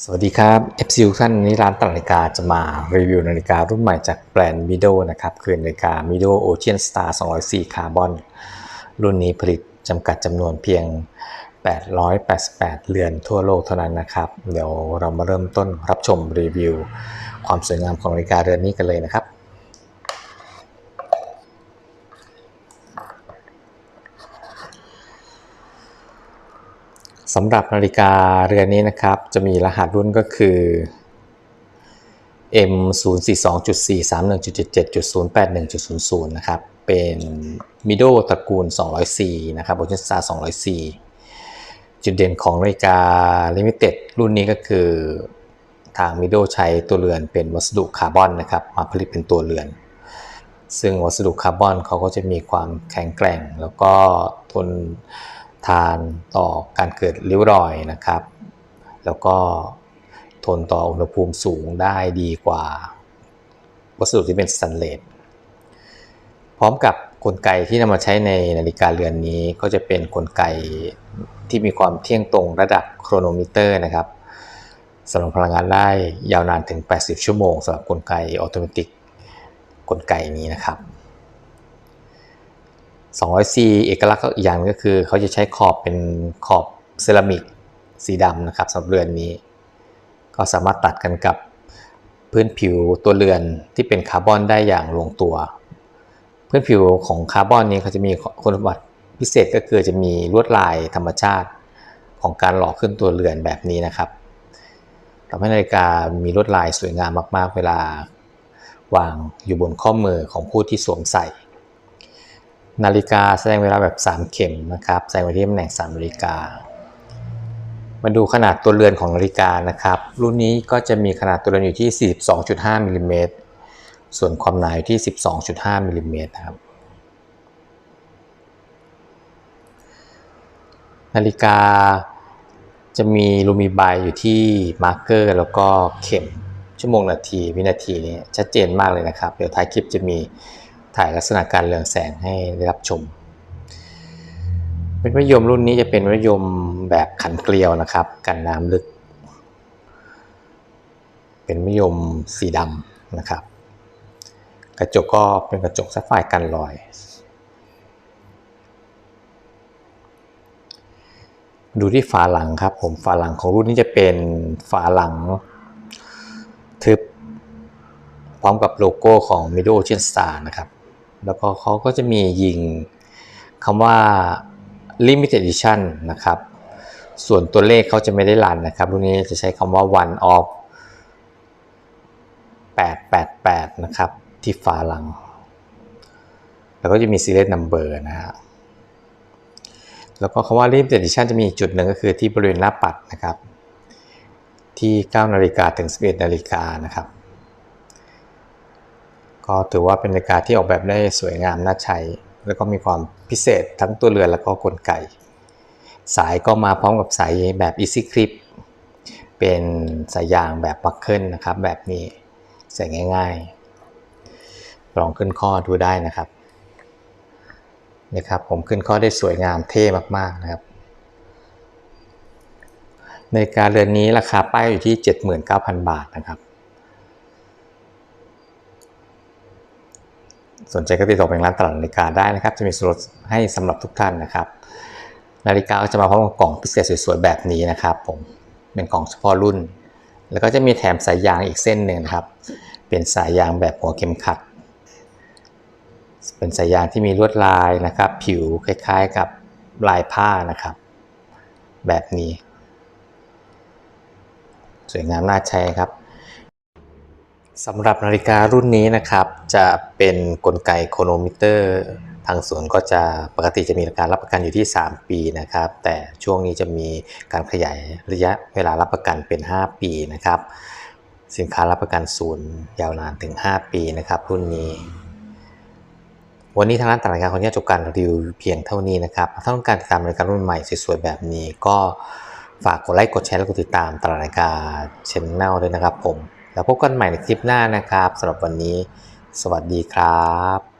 สวัสดีครับ FC ทุกท่านนี้ร้านตัดนาฬิกาจะมารีวิวนาฬิการุ่นใหม่จากแบรนด์ Mido นะครับคือนาฬิกา Mido Ocean Star 204คาร์บอนรุ่นนี้ผลิตจำกัดจำนวนเพียง 888 เรือนทั่วโลกเท่านั้นนะครับ เดี๋ยวเรามาเริ่มต้นรับชมรีวิว ความสวยงามของนาฬิกาเรือนนี้กันเลยนะครับ สำหรับนาฬิกาเรือนนี้นะครับ จะมีรหัสรุ่นก็คือ M 0 4 2 4 3 1 7 7 0 8 1 0 0นะครับ เป็น Mido ตระกูล 204นะครับ Ocean Star 204จุดเด่นของนาฬิกา Limited รุ่นนี้ก็คือทาง Mido ใช้ตัวเรือนเป็นวัสดุคาร์บอนนะครับมาผลิตเป็นตัวเรือน ซึ่งวัสดุคาร์บอนเขาก็จะมีความแข็งแกร่ง แล้วก็ทน ทานต่อการเกิดริ้วรอยนะครับ แล้วก็ทนต่ออุณหภูมิสูงได้ดีกว่า วัสดุที่เป็นสแตนเลสพร้อมกับกลไกที่นำมาใช้ในนาฬิกาเรือนนี้ก็จะเป็นกลไกที่มีความเที่ยงตรงระดับโครโนมิเตอร์นะครับสำหรับพลังงานได้ยาวนานถึง 80 ชั่วโมงสำหรับกลไกออโตเมติกกลไกนี้นะครับ 200C เอกลักษณ์อีกอย่างก็คือเขาจะใช้ขอบเป็นขอบเซรามิกสีดำนะครับสำหรับเรือนนี้ ก็สามารถตัดกันกับพื้นผิวตัวเรือนที่เป็นคาร์บอนได้อย่างลงตัว พื้นผิวของคาร์บอนนี้เขาจะมีคุณสมบัติพิเศษก็คือจะมีลวดลายธรรมชาติของการหล่อขึ้นตัวเรือนแบบนี้นะครับทำให้นาฬิกามีลวดลายสวยงามมาก ๆ เวลาวางอยู่บนข้อมือของผู้ที่สวมใส่ นาฬิกาแสดงเวลาแบบ 3 เข็มนะครับแสดงไว้ที่ตำแหน่ง3นาฬิกา มาดูขนาดตัวเรือนของนาฬิกานะครับ รุ่นนี้ก็จะมีขนาดตัวเรือนอยู่ที่ 42.5มิลลิเมตรส่วนความหนาอยู่ที่ 12.5มิลลิเมตรครับนาฬิกาจะมีลูมิบายอยู่ที่มาร์กเกอร์แล้วก็เข็มชั่วโมงนาทีวินาทีนี้ชัดเจนมากเลยนะครับ เดี๋ยวท้ายคลิปจะมี ถ่ายลักษณะการเรืองแสงให้ได้รับชม เป็นมะยมรุ่นนี้จะเป็นมะยมแบบขันเกลียวนะครับ กันน้ำลึก เป็นมะยมสีดำนะครับ กระจกก็เป็นกระจกซัฟไฟร์กันรอยดูที่ฝาหลังครับผมฝาหลังของรุ่นนี้จะเป็นฝาหลังทึบ พร้อมกับโลโก้ของ Mido Ocean Star นะครับ แล้วก็เขาก็จะมียิงคำว่า Limited Edition นะครับ ส่วนตัวเลขเขาจะไม่ได้รันนะครับรุ่นนี้จะใช้คำว่า one of 888 นะครับ ที่ฝาหลัง แล้วก็จะมี serial number นะฮะแล้วก็คำว่า limited edition จะมีจุดหนึ่งก็คือที่บริเวณหน้าปัดนะครับ ที่ 9 นาฬิกาถึง 11 นาฬิกานะครับ ก็ถือว่าเป็นนาฬิกาที่ออกแบบได้สวยงามน่าใช้ แล้วก็มีความพิเศษทั้งตัวเรือนแล้วก็กลไก สายก็มาพร้อมกับสายแบบ easy clip เป็นสายยางแบบบัคเกิลนะครับ แบบนี้ใส่ง่ายๆ ลองขึ้นข้อดูได้นะครับนะครับ ผมขึ้นข้อได้สวยงามเท่มากๆนะครับในการเรือนนี้ราคาป้ายอยู่ที่ 79,000 บาทนะครับ สนใจก็ติดต่อไปร้านตลาดนาฬิกาได้นะครับ จะมีส่วนลดให้สำหรับทุกท่านนะครับ นาฬิกาก็จะมาพร้อมกับกล่องพิเศษสวยๆแบบนี้นะครับ ผมเป็นกล่องเฉพาะรุ่น แล้วก็จะมีแถมสายยางอีกเส้นหนึ่งนะครับ เป็นสายยางแบบหัวเข็มขัด เป็นสายยางที่มีลวดลายนะครับ ผิวคล้ายๆกับลายผ้านะครับ แบบนี้ สวยงามน่าใช้ครับ สำหรับนาฬิการุ่นนี้นะครับ จะเป็นนกลไกโครโนมิเตอร์ ทางศูนก็จะปกติจะมีการรับประกันอยู่ที่ 3 ปีนะครับ แต่ช่วงนี้จะมีการขยายระยะเวลารับประกันเป็น 5 ปีนะครับ สินค้ารับประกันศูนย์ยาวนานถึง 5 ปีนะครับ รุ่นนี้ วันนี้ทางร้านตลาดการขออนุญาตจบการรีวิวเพียงเท่านี้นะครับ ถ้าต้องการติดตามรายการรุ่นใหม่สวยๆแบบนี้ ก็ฝากกดไลค์กดแชร์และกดติดตามตลาดรายการชแนลด้วยนะครับผม แล้วพบกันใหม่ในคลิปหน้านะครับสำหรับวันนี้ สวัสดีครับ